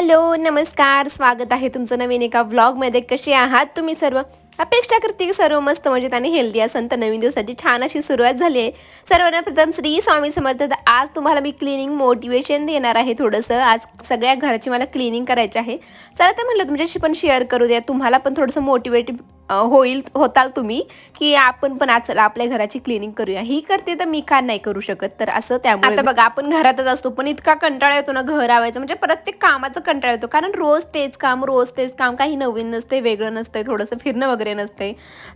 Hello नमस्कार. स्वागत आहे तुमचं नवीन एका व्लॉगमध्ये. कसे आहात तुम्ही सर्व? अपेक्षा करते की सर्व मस्त मजेत आणि हेल्दी असन. तर नवीन दिवसाची छान अशी सुरुवात झाली आहे. सर्वांना प्रथम श्री स्वामी समर्थ. तर आज तुम्हाला मी क्लिनिंग मोटिवेशन देणार आहे थोडंसं. आज सगळ्या घराची मला क्लिनिंग करायची आहे. चला तर म्हटलं तुमच्याशी पण शेअर करू द्या तुम्हाला पण थोडंसं मोटिवेट होईल होताल तुम्ही की आपण पण आज आपल्या घराची क्लिनिंग करूया. ही करते तर मी का नाही करू शकत तर असं त्यामुळे आता बघा आपण घरातच असतो पण इतका कंटाळा येतो ना घर आवायचं म्हणजे प्रत्येक कामाचं कंटाळा येतो कारण रोज तेच काम रोज तेच काम काही नवीन नसते वेगळं नसतंय थोडंसं फिरणं वगैरे नसते.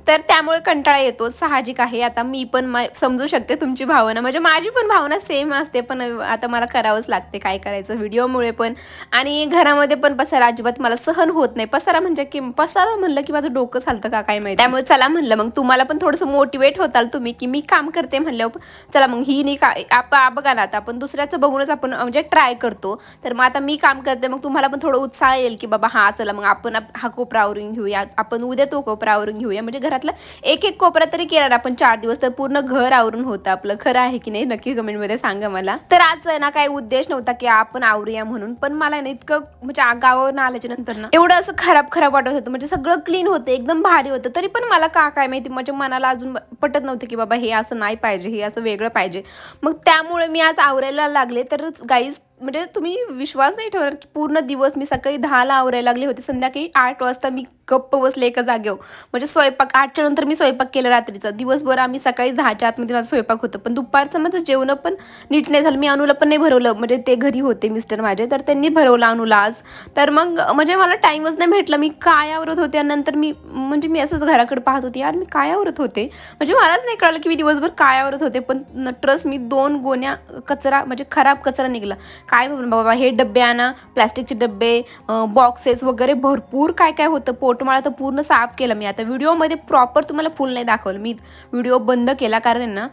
तर त्यामुळे कंटाळा येतो साहजिक आहे. आता मी पण समजू शकते तुमची भावना म्हणजे माझी पण भावना सेम असते पण आता मला करावंच लागते काय करायचं व्हिडिओमुळे पण. आणि घरामध्ये पण पसारा अजिबात मला सहन होत नाही. पसारा म्हणजे की पसारा म्हणलं की माझं डोकं चालतं. का काय माहिती? त्यामुळे चला म्हणलं मग तुम्हाला पण थोडंसं मोटिवेट होताल तुम्ही की मी काम करते म्हणल्यावर चला मग ही नाही का आप बघा ना आता आपण दुसऱ्याचं बघूनच आपण म्हणजे ट्राय करतो. तर मग आता मी काम करते मग तुम्हाला पण थोडं उत्साह येईल की बाबा हा चला मग आपण हा कोपरा आवरून घेऊया आपण उद्या तो कोपरा आवरून घेऊया. म्हणजे घरातला एक एक कोपरा तरी केला ना आपण चार दिवस तर पूर्ण घर आवरून होतं आपलं. खरं आहे की नाही? नक्की कमेंटमध्ये सांगा मला. तर आज ना काही उद्देश नव्हता की आपण आवरूया म्हणून पण मला ना इतकं म्हणजे आ- गावावरून आल्याच्यानंतर ना एवढं असं खराब खराब वाटत होतं. म्हणजे सगळं क्लीन होतं एकदम भारी होतं. तरी पण मला का काय माहिती माझ्या मनाला अजून पटत नव्हतं की बाबा हे असं नाही पाहिजे हे असं वेगळं पाहिजे. मग त्यामुळे मी आज आवरायला लागले. तर गाईज म्हणजे तुम्ही विश्वास नाही ठेवणार की पूर्ण दिवस मी सकाळी दहाला आवरायला लागले होते संध्याकाळी आठ वाजता मी गप्प बसले एका जागेवर. म्हणजे स्वयंपाक आठच्या नंतर मी स्वयंपाक केला रात्रीचा. दिवसभर आम्ही सकाळी दहाच्या आतमध्ये माझा स्वयंपाक होतं. पण दुपारचं माझं जेवण पण नीट नाही झालं. मी अनुला पण नाही भरवलं. म्हणजे ते घरी होते मिस्टर माझे. तर त्यांनी भरवलं अनुला आज. तर मग म्हणजे मला टाईमच नाही भेटला. मी काय आवरत होते आणि नंतर मी म्हणजे मी असंच घराकडे पाहत होते यार मी काय आवरत होते? म्हणजे मलाच नाही कळलं की मी दिवसभर काय आवरत होते. पण ट्रस्ट मी दोन गोण्या कचरा म्हणजे खराब कचरा निघाला. काय बाबा हे डबे आणा प्लॅस्टिकचे डबे बॉक्सेस वगैरे भरपूर काय काय होतं. पोटमाळा तर पूर्ण साफ केलं मी. आता व्हिडिओमध्ये प्रॉपर तुम्हाला फुल नाही दाखवलं. मी व्हिडिओ बंद केला कारण आहे ना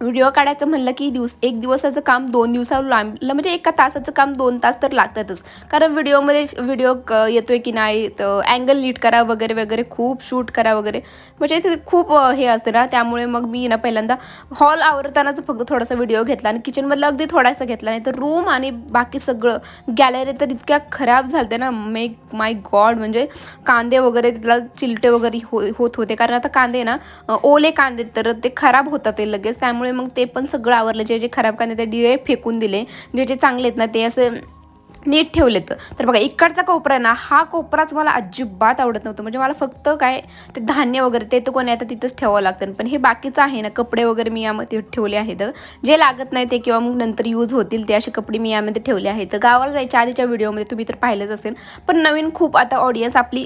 व्हिडिओ काढायचं म्हणलं की दिवस एक दिवसाचं काम दोन दिवसावर लांबलं म्हणजे एका तासाचं काम दोन तास तर लागतातच. कारण व्हिडिओमध्ये व्हिडिओ येतोय की नाही तर अँगल नीट करा वगैरे वगैरे खूप शूट करा वगैरे. म्हणजे ते खूप हे असते ना त्यामुळे मग मी ना पहिल्यांदा हॉल आवरतानाच फक्त थोडासा व्हिडिओ घेतला आणि किचनमधला अगदी थोडासा घेतला. नाही तर रूम आणि बाकी सगळं गॅलरी तर इतक्या खराब झालते ना मेक माय गॉड म्हणजे कांदे वगैरे तिथला चिलटे वगैरे हो होत होते. कारण आता कांदे ना ओले कांदे तर ते खराब होतात ते लगेच. त्यामुळे मग ते पण सगळं आवरलं. जे जे खराब कांदे ते डिळे फेकून दिले. जे जे चांगले आहेत ना ते असं नीट ठेवलेत. तर बघा इकडचा कोपरा आहे ना हा कोपराच मला अजिबात आवडत नव्हतं. म्हणजे मला फक्त काय ते धान्य वगैरे ते तर कोणी आता तिथंच ठेवावं लागतं. पण हे बाकीचं आहे ना कपडे वगैरे मी यामध्ये ठेवले आहेत. जे लागत नाही ते किंवा मग नंतर यूज होतील ते असे कपडे मी यामध्ये ठेवले आहेत. गावाला जायच्या आधीच्या व्हिडिओमध्ये तुम्ही तर पाहिलंच असेल. पण नवीन खूप आता ऑडियन्स आपली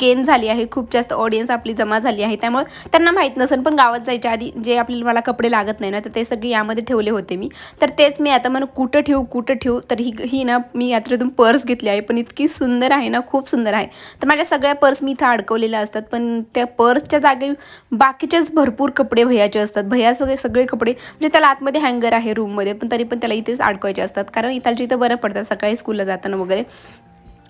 गेन झाली आहे. खूप जास्त ऑडियन्स आपली जमा झाली आहे. त्यामुळे त्यांना माहीत नसेल पण गावात जायच्या आधी जे आपल्याला मला कपडे लागत नाही ना तर ते सगळे यामध्ये ठेवले होते मी. तर तेच मी आता म्हणून कुठं ठेवू कुठं ठेवू तर ही ही ना मी यात्रेतून पर्स घेतली आहे पण इतकी सुंदर आहे ना खूप सुंदर आहे. तर माझ्या सगळ्या पर्स मी इथं अडकवलेल्या असतात पण त्या पर्सच्या जागे बाकीचेच भरपूर कपडे भैयाचे असतात. भैया सगळे सगळे कपडे म्हणजे त्याला आतमध्ये हँगर आहे रूममध्ये पण तरी पण त्याला इथेच अडकवायचे असतात. कारण इथालच्या इथं बरं पडतात सकाळी स्कूलला जाताना वगैरे.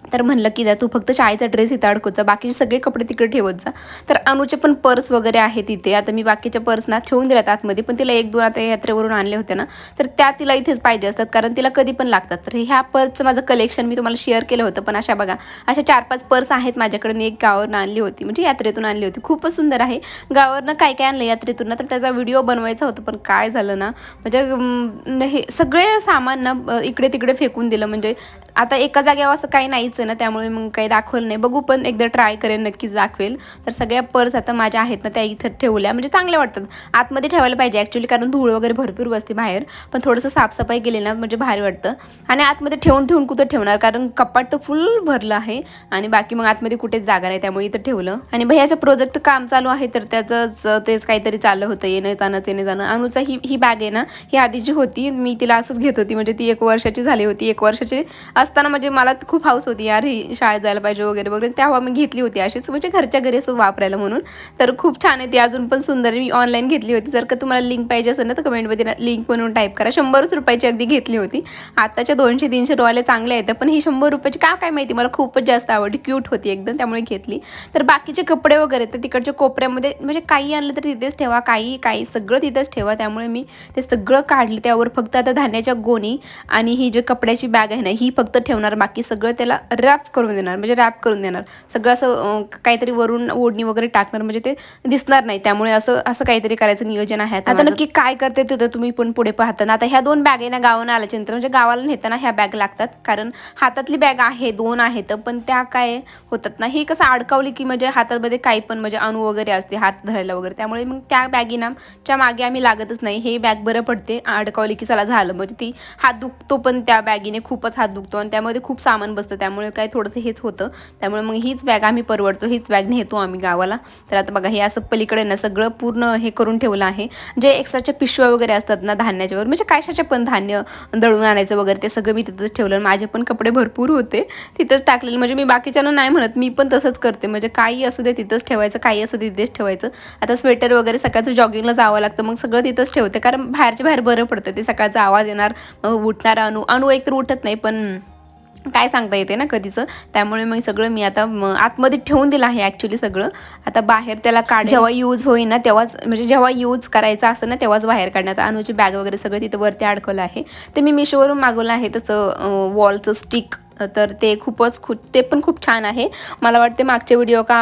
तर म्हणलं की जा तू फक्त शाळेचा ड्रेस इथं अडकवचा बाकीचे सगळे कपडे तिकडे ठेवत जा. तर अनुचे पण पर्स वगैरे आहेत तिथे आता मी बाकीच्या पर्स ना ठेवून दिल्यात आतमध्ये पण तिला एक दोन आता यात्रेवरून आणले होते ना तर त्या तिला इथेच पाहिजे असतात कारण तिला कधी पण लागतात. तर ह्या पर्सचं माझं कलेक्शन मी तुम्हाला शेअर केलं होतं पण अशा बघा अशा चार पाच पर्स आहेत माझ्याकडे मी एक गावावरून आणली होती म्हणजे यात्रेतून आणली होती. खूपच सुंदर आहे. गावावरनं काय काय आणलं यात्रेतून ना तर त्याचा व्हिडिओ बनवायचा होता पण काय झालं ना म्हणजे हे सगळे सामान ना इकडे तिकडे फेकून दिलं म्हणजे आता एका जागेवर असं काही नाहीच आहे ना त्यामुळे मग काही दाखवलं नाही. बघू पण एकदा ट्राय करेन नक्कीच दाखवेल. तर सगळ्या पर्स आता माझ्या आहेत ना त्या इथं ठेवल्या. म्हणजे चांगल्या वाटतात. आतमध्ये ठेवायला पाहिजे ॲक्च्युली कारण धूळ वगैरे भरपूर बसते बाहेर. पण थोडंसं साफसफाई केली ना म्हणजे भारी वाटतं. आणि आतमध्ये ठेवून ठेवून कुठं ठेवणार? कारण कपाट तर फुल भरलं आहे. आणि बाकी मग आतमध्ये कुठेच जागा नाही त्यामुळे इथं ठेवलं. आणि भैयाचं प्रोजेक्ट काम चालू आहे तर त्याचंच तेच काहीतरी चाललं होतं येणं जाणं येणं जाणं. अनुचा ही ही बॅग आहे ना ही आधी जी होती मी तिला असंच घेत होती. म्हणजे ती एक वर्षाची झाली होती. एक वर्षाची असताना म्हणजे मला खूप हाऊस होती यार ही शाळेत जायला पाहिजे वगैरे वगैरे तेव्हा मी घेतली होती अशीच. म्हणजे घरच्या घरी असं वापरायला म्हणून. तर खूप छान आहे ती अजून पण सुंदर. मी ऑनलाईन घेतली होती. जर का तुम्हाला लिंक पाहिजे असेल ना तर कमेंटमध्ये लिंक म्हणून टाईप करा. शंभरच रुपयाची अगदी घेतली होती. आताच्या दोनशे तीनशे रुपयाला चांगले आहेत. पण ही शंभर रुपयाची का काय माहिती? मला खूपच जास्त आवडली. क्यूट होती एकदम त्यामुळे घेतली. तर बाकीचे कपडे वगैरे तर तिकडच्या कोपऱ्यामध्ये म्हणजे काही आणलं तर तिथेच ठेवा. काही काही सगळं तिथेच ठेवा. त्यामुळे मी ते सगळं काढलं. त्यावर फक्त आता धान्याच्या गोणी आणि ही जे कपड्याची बॅग आहे ना ही फक्त ठेवणार बाकी सगळं त्याला रॅप करून देणार म्हणजे रॅप करून देणार. सगळं असं काहीतरी वरून ओढणी वगैरे टाकणार म्हणजे ते दिसणार नाही. त्यामुळे असं असं काहीतरी करायचं नियोजन आहे आता नक्की काय करते ते तर तुम्ही पण पुढे पाहता ना आता ह्या दोन बॅग आहे ना गावानं आल्याच्यानंतर म्हणजे गावाला नेताना ह्या बॅग लागतात. कारण हातातली बॅग आहे दोन आहेत पण त्या काय होतात ना ही कसं अडकावली की म्हणजे हातामध्ये काही पण म्हणजे अणू वगैरे असते हात धरायला वगैरे. त्यामुळे मग त्या बॅगीना च्या मागे आम्ही लागतच नाही. हे बॅग बरं पडते अडकावली की चला झालं. म्हणजे ती हात दुखतो पण त्या बॅगीने खूपच हात दुखतो. आणि त्यामध्ये खूप सामान बसतं. त्यामुळे काय थोडंसं हेच होतं. त्यामुळे मग हीच बॅग आम्ही परवडतो. हीच बॅग नेतो आम्ही गावाला. तर आता बघा हे असं पलीकडे ना सगळं पूर्ण हे करून ठेवलं आहे. जे एक्स्ट्राच्या पिशव्या वगैरे असतात ना धान्याच्यावर म्हणजे कायशाच्या पण धान्य दळून आणायचं वगैरे ते सगळं मी तिथंच ठेवलं माझे पण कपडे भरपूर होते. तिथंच टाकलेले. म्हणजे मी बाकीच्यानं नाही म्हणत मी पण तसंच करते. म्हणजे काही असू दे तिथंच ठेवायचं काही असू दे तिथेच ठेवायचं. आता स्वेटर वगैरे सकाळचं जॉगिंगला जावं लागतं मग सगळं तिथंच ठेवते. कारण बाहेरच्या बाहेर बरं पडतं. ते सकाळचा आवाज येणार मग उठणारा अणू अणू एकतर उठत नाही पण काय सांगता येते ना कधीचं? त्यामुळे मग सगळं मी आता म- आतमध्ये ठेवून दिलं आहे ॲक्च्युली सगळं. आता बाहेर त्याला काढ जेव्हा यूज होईल ना तेव्हाच म्हणजे जेव्हा यूज करायचं असं ना तेव्हाच बाहेर काढण्यात अनुची बॅग वगैरे सगळं तिथं वरती अडकवलं आहे. ते मी मिशोवरून मागवलं आहे तसं वॉलचं स्टिक तर ते खूपच खूप ते पण खूप छान आहे. मला वाटते मागचे व्हिडिओ का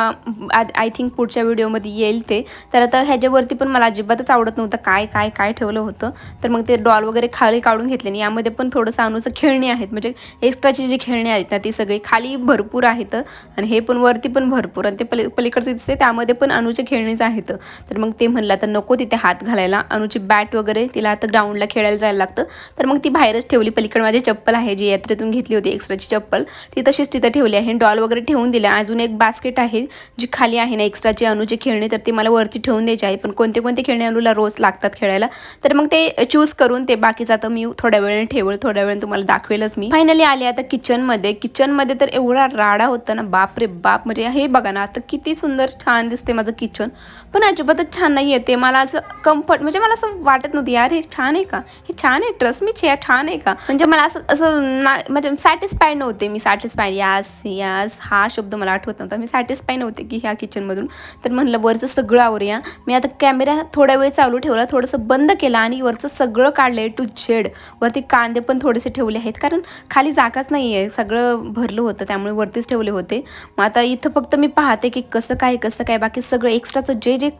आय थिंक पुढच्या व्हिडिओमध्ये येईल ते. तर आता ह्याच्यावरती पण मला अजिबातच आवडत नव्हतं काय काय काय ठेवलं होतं. तर मग ते डॉल वगैरे खाली काढून घेतले आणि यामध्ये पण थोडंसं अनुसं खेळणी आहेत. म्हणजे एक्स्ट्राची जी खेळणी आहेत ना ती सगळी खाली भरपूर आहेत. आणि हे पण वरती पण भरपूर आणि ते पली पलीकडचे दिसते त्यामध्ये पण अनुचे खेळणीच आहेत. तर मग ते म्हणलं आता नको तिथे हात घालायला. अनुची बॅट वगैरे तिला आता ग्राउंडला खेळायला जायला लागतं. तर मग ती बाहेरच ठेवली. पलीकडे माझी चप्पल आहे जी यात्रेतून घेतली होती एक्स्ट्राची चप्पल. ती तशीच तिथं ठेवली आहे. डॉल वगैरे ठेवून दिल्या. अजून एक बास्केट आहे जी खाली आहे ना एक्स्ट्राची अनुची खेळणी तर ती मला वरती ठेवून द्यायची आहे. पण कोणते कोणते खेळणे अनुला रोज लागतात खेळायला तर मग ते चूज करून ते बाकीचं आता मी थोड्या वेळाने ठेवल. थोड्या वेळाने तुम्हाला दाखवेलच मी. फायनली आले आता किचनमध्ये किचनमध्ये तर एवढा राडा होता ना बाप रे बाप. म्हणजे हे बघा ना आता किती सुंदर छान दिसते माझं किचन पण अजिबातच छान नाही आहे ते मला असं कम्फर्ट म्हणजे मला असं वाटत नव्हती यार हे छान आहे का? हे छान आहे ट्रस्ट मी छान आहे का? म्हणजे मला असं असं म्हणजे सॅटिस्फाईड नव्हते. मी सॅटिस्फाय यास यास हा शब्द मला आठवत नव्हता. मी सॅटिस्फाय नव्हते की ह्या किचनमधून तर म्हणलं वरचं सगळं आवरूया. मी आता कॅमेरा थोड्या वेळ चालू ठेवला थोडंसं बंद केला आणि वरचं सगळं काढलं आहे टू झेड वरती कांदे पण थोडेसे ठेवले आहेत कारण खाली जागाच नाही आहे सगळं भरलं होतं त्यामुळे वरतीच ठेवले होते. मग आता इथं फक्त मी पाहते की कसं काय कसं काय बाकी सगळं एक्स्ट्राचं जे जे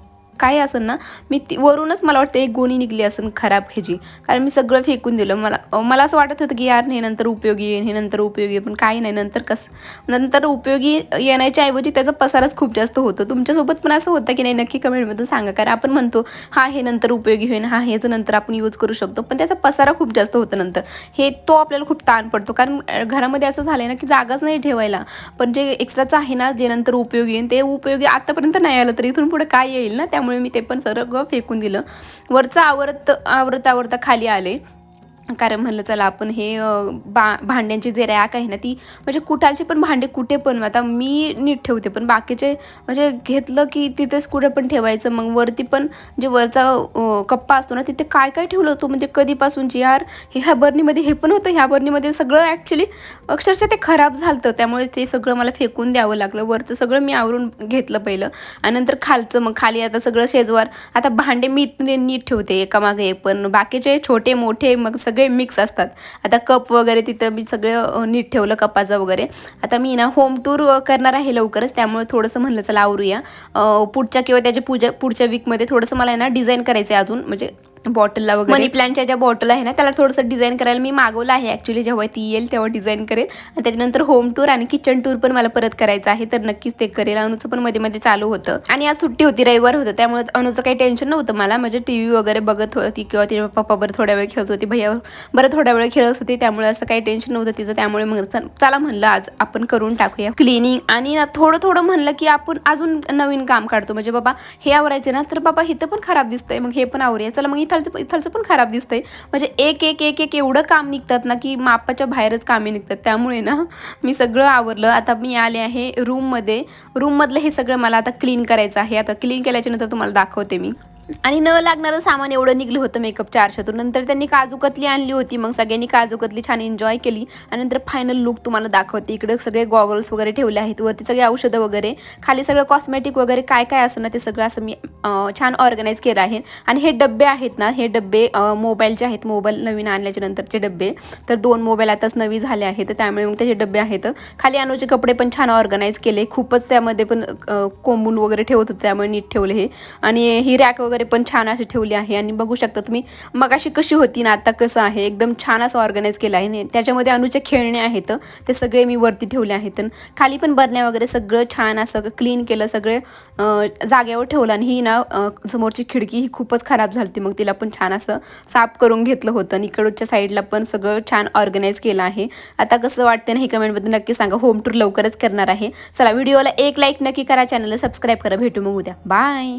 काय असेल ना मी ती वरूनच मला वाटतं एक गोणी निघली असेल खराब ह्याची. कारण मी सगळं फेकून दिलं. मला मला असं वाटत होतं की यार हे नंतर उपयोगी येईन हे नंतर उपयोगी येईल पण काही नाही. नंतर कसं नंतर उपयोगी येण्याच्या ऐवजी त्याचा पसारच खूप जास्त होतं. तुमच्यासोबत पण असं होतं की नाही? नक्की कमेंटमधून सांगा. कारण आपण म्हणतो हा हे नंतर उपयोगी होईल हा ह्याचं नंतर आपण यूज करू शकतो. पण त्याचा पसारा खूप जास्त होतं नंतर. हे तो आपल्याला खूप ताण पडतो. कारण घरामध्ये असं झालं आहे ना की जागाच नाही ठेवायला. पण जे एक्स्ट्राचं आहे ना जे नंतर उपयोगी येईल ते उपयोगी आतापर्यंत नाही आलं तर इथून पुढे काय येईल ना? त्यामुळे मी ते पण सगळं फेकून दिलं. वरचं आवरत आवरत आवरता खाली आले. कारण म्हणलं चला आपण हे बा भांड्यांची जे रॅक आहे ना ती म्हणजे कुठालची पण भांडे कुठे पण आता मी नीट ठेवते पण बाकीचे म्हणजे घेतलं की तिथेच कुठे पण ठेवायचं मग वरती पण जे वरचा कप्पा असतो ना तिथे काय काय ठेवलं होतं म्हणजे कधीपासूनची यार हे ह्या बर्नीमध्ये हे पण होतं ह्या बर्नीमध्ये सगळं ॲक्च्युली अक्षरशः ते खराब झालं त्यामुळे ते सगळं मला फेकून द्यावं लागलं वरचं सगळं मी आवरून घेतलं पहिलं आणि नंतर खालचं मग खाली आता सगळं शेजवार आता भांडे मी नीट ठेवते एकामागे एक पण बाकीचे छोटे मोठे मग सगळे मिक्स असतात. आता कप वगैरे तिथं मी सगळं नीट ठेवलं कपाचं वगैरे. आता मी ना होम टूर करणार आहे लवकरच. त्यामुळे थोडंसं म्हणलं चला आवरूया. पुढच्या किंवा त्याच्या पूजा पुढच्या वीकमध्ये थोडंसं मला आहे ना डिझाईन करायचं आहे अजून. म्हणजे बॉटलला वगैरे. मनी प्लांटच्या ज्या बॉटल आहे ना त्याला थोडंसं डिझाईन करायला मी मागवलं आहे ॲक्च्युली जेव्हा ती येईल तेव्हा डिझाईन करेल. आणि त्याच्यानंतर होम टूर आणि किचन टूर पण मला परत करायचं आहे तर नक्कीच ते करेल. अनुचं पण मध्ये मध्ये चालू होतं. आणि आज सुट्टी होती रविवार होतं त्यामुळे अनुचं काही टेन्शन नव्हतं मला. म्हणजे टी व्ही वगैरे बघत होती किंवा तिच्या पप्पा बरं थोड्या वेळ खेळत होती भैया बरं थोड्या वेळ खेळत होती त्यामुळे असं काही टेन्शन नव्हतं तिचं. त्यामुळे मग चल- चला म्हणलं आज आपण करून टाकूया क्लिनिंग आणि थोडं थोडं म्हणलं की आपण अजून नवीन काम काढतो. म्हणजे बाबा हे आवरायचं ना तर बाबा इथं पण खराब दिसतंय मग हे पण आवरूया. चला मग इथं इथलचं इथलचं पण खराब दिसतंय. म्हणजे एक एक एक एक एवढं काम निघतात ना की मापाच्या बाहेरच कामे निघतात. त्यामुळे ना मी सगळं आवरलं. आता मी आले आहे रूममध्ये रूममधलं हे सगळं मला आता क्लीन करायचं आहे. आता क्लीन केल्याच्यानंतर तुम्हाला दाखवते मी. आणि न लागणारं सामान एवढं निघलं होतं मेकअप चारशेतून. नंतर त्यांनी काजू कतली आणली होती मग सगळ्यांनी काजू कतली छान एन्जॉय केली. आणि नंतर फायनल लुक तुम्हाला दाखवते. इकडे सगळे गॉगल्स वगैरे ठेवले आहेत. वरती सगळे औषधं वगैरे. खाली सगळं कॉस्मेटिक वगैरे काय काय असं ना ते सगळं असं मी छान ऑर्गनाईज केलं आहे. आणि हे डब्बे आहेत ना हे डब्बे मोबाईलचे आहेत मोबाईल नवीन आणल्याच्या नंतरचे डब्बे. तर दोन मोबाईल आताच नवी झाले आहेत. तर त्यामुळे मग त्याचे डब्बे आहेत. खाली अनुचे कपडे पण छान ऑर्गनाईज केले. खूपच त्यामध्ये पण कोंबून वगैरे ठेवत होते. त्यामुळे नीट ठेवले हे. आणि ही रॅक वगैरे पण छान अशी ठेवली आहे. आणि बघू शकता तुम्ही मग अशी कशी होती ना आता कसं आहे. एकदम छान असं ऑर्गनाईज केलं आहे. आणि त्याच्यामध्ये अनुचे खेळणे आहेत. ते सगळे मी वरती ठेवले आहेत. आणि खाली पण बरण्या वगैरे सगळं छान असं क्लीन केलं सगळे जागेवर ठेवलं. आणि ही ना समोरची खिडकी ही खूपच खराब झाली मग तिला पण छान असं साफ करून घेतलं होतं. आणि इकडच्या साईडला पण सगळं छान ऑर्गनाईज केलं आहे. आता कसं वाटतं ना हे कमेंटमध्ये नक्की सांगा. होम टूर लवकरच करणार आहे. चला व्हिडिओला एक लाईक नक्की करा. चॅनलला सबस्क्राईब करा. भेटू मग उद्या. बाय